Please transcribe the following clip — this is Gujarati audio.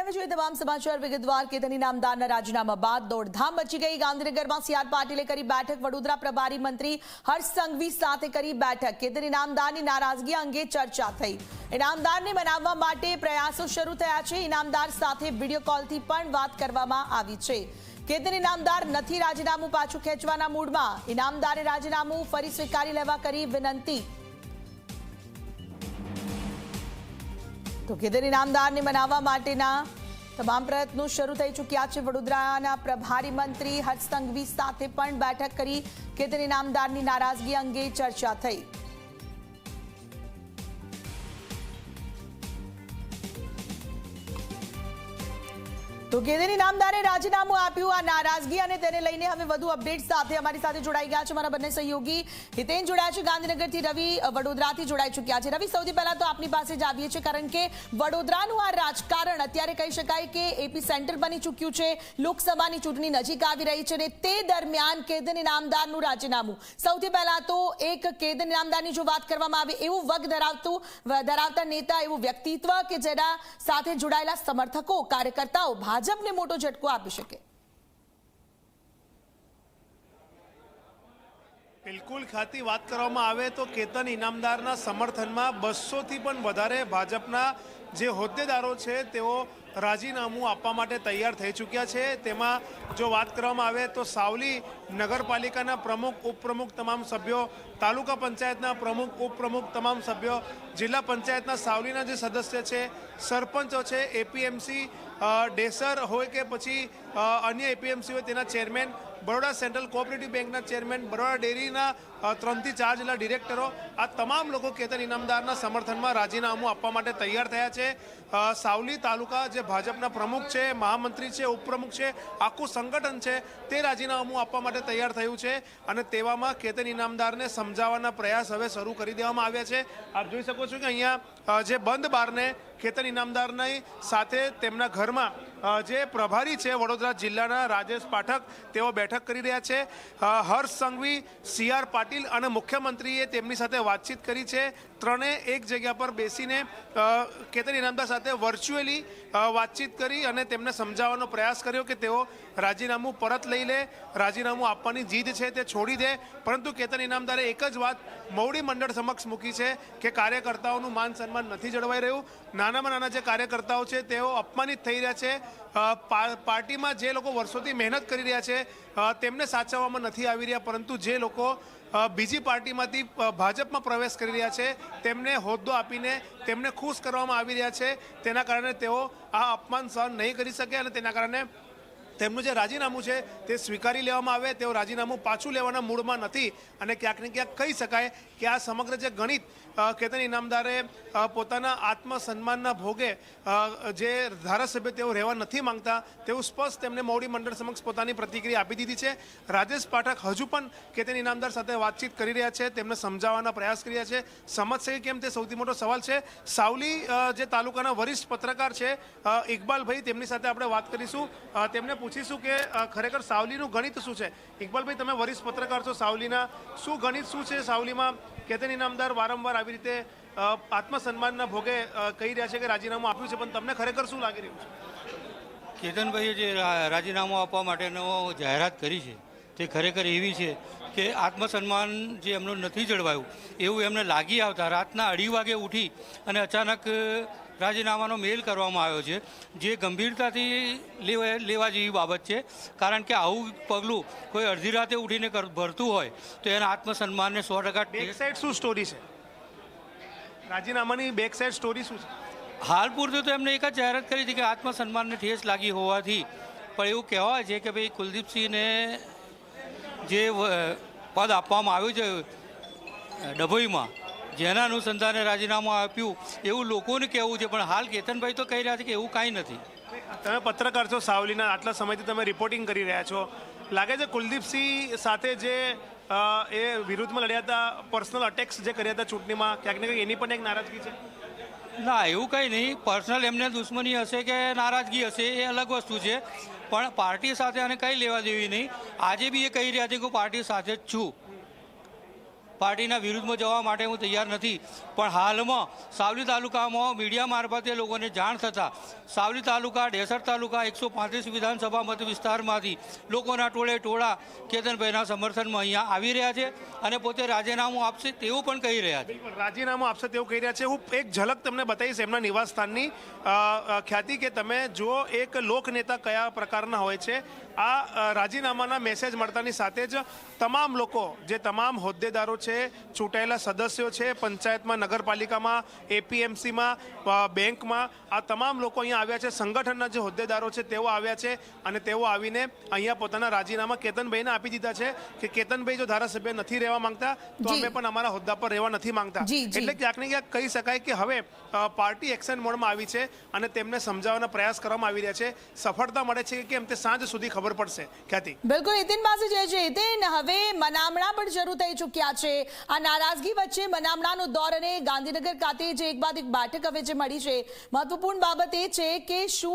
હવે જોઈએ તમામ સમાચાર વિગતવાર. કેતની નામદારના રાજીનામા બાદ દોડધામ મચી ગઈ. ગાંધીનગરમાં સીઆર પાટીલે કરી બેઠક. વડોદરા પ્રભારી મંત્રી હર્ષ સંઘવી સાથે કરી બેઠક. કેતની નામદારની નારાજગી અંગે ચર્ચા થઈ. ઇનામદારને મનાવવા માટે પ્રયાસો શરૂ થયા છે. ઇનામદાર સાથે વીડિયો કોલથી પણ વાત કરવામાં આવી છે. કેતન ઇનામદાર નથી રાજીનામું પાછું ખેંચવાના મૂડમાં. ઇનામદારે રાજીનામું ફરી સ્વીકારી લેવા કરી વિનંતી. તો કેદર ઇનામદારને મનાવવા માટેના તમામ પ્રયત્નો શરૂ થઈ ચૂક્યા છે. વડોદરાના પ્રભારી મંત્રી હર્ષ સંઘવી સાથે પણ બેઠક કરી કેતન ઇનામદારની નારાજગી અંગે ચર્ચા થઈ. તો કેદન નામદારે રાજીનામું આપ્યું, આ નારાજગી અને તેને લઈને હવે વધુ અપડેટ સાથે અમારી સાથે જોડાઈ ગયા છે મારા બંને સહયોગી. હિતેન જોડાયા છે, ગાંધીનગરથી રવિ વડોદરાથી જોડાઈ ચૂક્યા છે. રવિ, સૌથી પહેલા તો આપની પાસે જ આવીએ છીએ, કારણ કે વડોદરાનું આ રાજકારણ અત્યારે કહી શકાય કે એપી સેન્ટર બની ચૂક્યું છે, લોકસભાની ચૂંટણી નજીક આવી રહી છે અને તે દરમિયાન કેદની નામદારનું રાજીનામું. સૌથી પહેલા તો એક કેદની નામદારની જો વાત કરવામાં આવે, એવું વગ ધરાવતું ધરાવતા નેતા એવું વ્યક્તિત્વ કે જેના સાથે જોડાયેલા સમર્થકો, કાર્યકર્તાઓ ભાજપને મોટો ઝટકો આપી શકે. બિલકુલ ખાતી વાત કરવામાં આવે તો કેતન ઇનામદારના સમર્થનમાં બસોથી પણ વધારે ભાજપના જે હોદ્દેદારો છે, તેઓ રાજીનામું આપવા માટે તૈયાર થઈ ચૂક્યા છે. તેમાં જો વાત કરવામાં આવે તો સાવલી નગરપાલિકાના પ્રમુખ, ઉપપ્રમુખ તમામ સભ્યો, તાલુકા પંચાયતના પ્રમુખ, ઉપપ્રમુખ તમામ સભ્યો, જિલ્લા પંચાયતના સાવલીના જે સદસ્ય છે, સરપંચો છે, એપીએમસી ડેસર હોય કે પછી અન્ય એપીએમસી હોય તેના ચેરમેન બરોડા સેન્ટ્રલ કોઓપરેટિવ બેંકના ચેરમેન બરોડા ડેરીના ત્રણથી ચાર જેટલા ડિરેક્ટરો આ તમામ લોકો કેતન ઇનામદારના સમર્થનમાં રાજીનામું આપવા માટે તૈયાર થયા છે. સાવલી તાલુકા જે ભાજપના પ્રમુખ છે, મહામંત્રી છે, ઉપપ્રમુખ છે, આખું સંગઠન છે, તે રાજીનામું આપવા માટે તૈયાર થયું છે અને તેવામાં કેતન ઇનામદારને સમજાવવાના પ્રયાસ હવે શરૂ કરી દેવામાં આવ્યા છે. આપ જોઈ શકો છો કે અહીંયા જે બંધ બારને કેતન ઇનામદારની સાથે તેમના ઘરમાં જે પ્રભારી છે વડોદરા જિલ્લાના રાજેશ પાઠક, તેઓ બેઠક કરી રહ્યા છે. હર્ષ સંઘવી, સી આર પાટીલ અને મુખ્યમંત્રીએ તેમની સાથે વાતચીત કરી છે. ત્રણે એક જગ્યા પર બેસીને કેતન ઇનામદાર સાથે વર્ચ્યુઅલી વાતચીત કરી અને તેમને સમજાવવાનો પ્રયાસ કર્યો કે તેઓ રાજીનામું પરત લઈ લે, રાજીનામું આપવાની જીદ છે તે છોડી દે. પરંતુ કેતન ઇનામદારે એક જ વાત મવડી મંડળ સમક્ષ મૂકી છે કે કાર્યકર્તાઓનું માન સન્માન નથી જળવાઈ રહ્યું. નાનામાં નાના જે કાર્યકર્તાઓ છે તેઓ અપમાનિત થઈ રહ્યા છે. પાર્ટીમાં જે લોકો વર્ષોથી મહેનત કરી રહ્યા છે તેમને સાચવવામાં નથી આવી રહ્યા, પરંતુ જે લોકો બીજી પાર્ટીમાંથી ભાજપમાં પ્રવેશ કરી રહ્યા છે, તેમને હોદ્દો આપીને તેમને ખુશ કરવામાં આવી રહ્યા છે. તેના કારણે તેઓ આ અપમાન સહન નહીં કરી શકે અને તેના કારણે તેમનું જે રાજીનામું છે તે સ્વીકારી લેવામાં આવે, તેઓ રાજીનામું પાછું લેવાના મૂડમાં નથી અને ક્યાંક ને ક્યાંક કહી શકાય કે આ સમગ્ર જે ગણિત કેતન ઇનામદારે પોતાના આત્મસન્માનના ભોગે જે ધારાસભ્ય તેઓ રહેવા નથી માંગતા તેવું સ્પષ્ટ તેમને મોવડી મંડળ સમક્ષ પોતાની પ્રતિક્રિયા આપી દીધી છે. રાજેશ પાઠક હજુ પણ કેતન ઇનામદાર સાથે વાતચીત કરી રહ્યા છે, તેમને સમજાવવાના પ્રયાસ કર્યા છે. સમજશે કેમ તે સૌથી મોટો સવાલ છે. સાવલી જે તાલુકાના વરિષ્ઠ પત્રકાર છે ઇકબાલભાઈ, તેમની સાથે આપણે વાત કરીશું. તેમને તેમને પૂછીશું કે ખરેખર સાવલીનું ગણિત શું છે? ઇકબાલભાઈ, તમે વરિષ્ઠ પત્રકાર છો સાવલીના. શું ગણિત શું છે સાવલીમાં? કેતન ઇનામદાર વારંવાર આવી રીતે આત્મસન્માનના ભોગે કહી રહ્યા છે કે રાજીનામું આપ્યું છે, પણ તમને ખરેખર શું લાગી રહ્યું છે? કેતનભાઈએ જે રાજીનામું આપવા માટેનો જાહેરાત કરી છે તે ખરેખર એવી છે કે આત્મસન્માન જે એમનું નથી જળવાયું એવું એમને લાગી આવતા રાતના અઢી વાગે ઉઠી અને અચાનક રાજીનામાનો મેલ કરવામાં આવ્યો છે. જે ગંભીરતાથી લેવા લેવા જેવી બાબત છે. કારણ કે આવું પગલું કોઈ અડધી રાતે ઉઠીને ભરતું હોય તો એના આત્મસન્માનને સો ટકા બેક સાઈડ શું સ્ટોરી છે? રાજીનામાની બેક સાઈડ સ્ટોરી શું છે? હાલ પૂરતું તો એમને એક જ જાહેરાત કરી હતી કે આત્મસન્માનને ઠેસ લાગી હોવાથી. પણ એવું કહેવાય છે કે ભાઈ કુલદીપસિંહને જે પદ આપવામાં આવ્યું છે ડભોઈમાં, જેના અનુસંધાને રાજીનામું આપ્યું, એવું લોકોને કહેવું છે, પણ હાલ કેતનભાઈ તો કહી રહ્યા છે કે એવું કાંઈ નથી. તમે પત્રકાર છો સાવલીના, આટલા સમયથી તમે રિપોર્ટિંગ કરી રહ્યા છો. લાગે છે કુલદીપસિંહ સાથે જે એ વિરુદ્ધમાં લડ્યા હતા પર્સનલ અટેક્સ જે કર્યા હતા ચૂંટણીમાં, ક્યાંક ને ક્યાંક એની પણ એક નારાજગી છે? ના, એવું કંઈ નહીં. પર્સનલ એમને દુશ્મની હશે કે નારાજગી હશે એ અલગ વસ્તુ છે. પણ પાર્ટી સાથે આને કંઈ લેવા દેવી નહીં. આજે બી એ કહી રહ્યા છે કે હું પાર્ટી સાથે જ છું. પાર્ટીના વિરુદ્ધમાં જવા માટે હું તૈયાર નથી. પણ હાલમાં સાવલી તાલુકામાં મીડિયા મારફતે લોકોને જાણ થતાં સાવલી તાલુકા ડેસર તાલુકા એકસો પાંત્રીસ વિધાનસભા મત વિસ્તારમાંથી લોકોના ટોળે ટોળા કેતનભાઈના સમર્થનમાં અહીંયા આવી રહ્યા છે અને પોતે રાજીનામું આપશે તેવું પણ કહી રહ્યા છે. રાજીનામું આપશે તેવું કહી રહ્યા છે. હું એક ઝલક તમને બતાવીશ એમના નિવાસ સ્થાનની. અ, અ, ખ્યાતિ કે તમે જુઓ એક લોકનેતા કયા પ્રકારના હોય છે? આ રાજીનામાના મેસેજ મળતાની સાથે જ તમામ લોકો જે તમામ હોદ્દેદારો છે ચૂંટાયેલા સદસ્યો છે પંચાયતમાં નગરપાલિકામાં એપીએમસીમાં બેંકમાં આ તમામ લોકો અહીંયા આવ્યા છે. સંગઠનના જે હોદ્દેદારો છે તેઓ આવ્યા છે અને તેઓ આવીને અહીંયા પોતાના રાજીનામા કેતનભાઈને આપી દીધા છે કે કેતનભાઈ જો ધારાસભ્ય નથી રહેવા માંગતા તો અમે પણ અમારા હોદ્દા પર રહેવા નથી માંગતા. એટલે ક્યાંક ને ક્યાંક કહી શકાય કે હવે પાર્ટી એક્શન મોડમાં આવી છે અને તેમને સમજાવવાના પ્રયાસ કરવામાં આવી રહ્યા છે. સફળતા મળે છે કે કેમ તે સાંજ સુધી ખબર પડશે. ખ્યાતિ. બિલકુલ હિતેન પાસે જે છે હિતેન હવે મનામણા પણ શરૂ થઈ ચૂક્યા છે. આ નારાજગી વચ્ચે મનામણાનો દોર અને ગાંધીનગર ખાતે જે એક બાદ એક બેઠક હવે જે મળી છે. મહત્વપૂર્ણ બાબત એ છે કે શું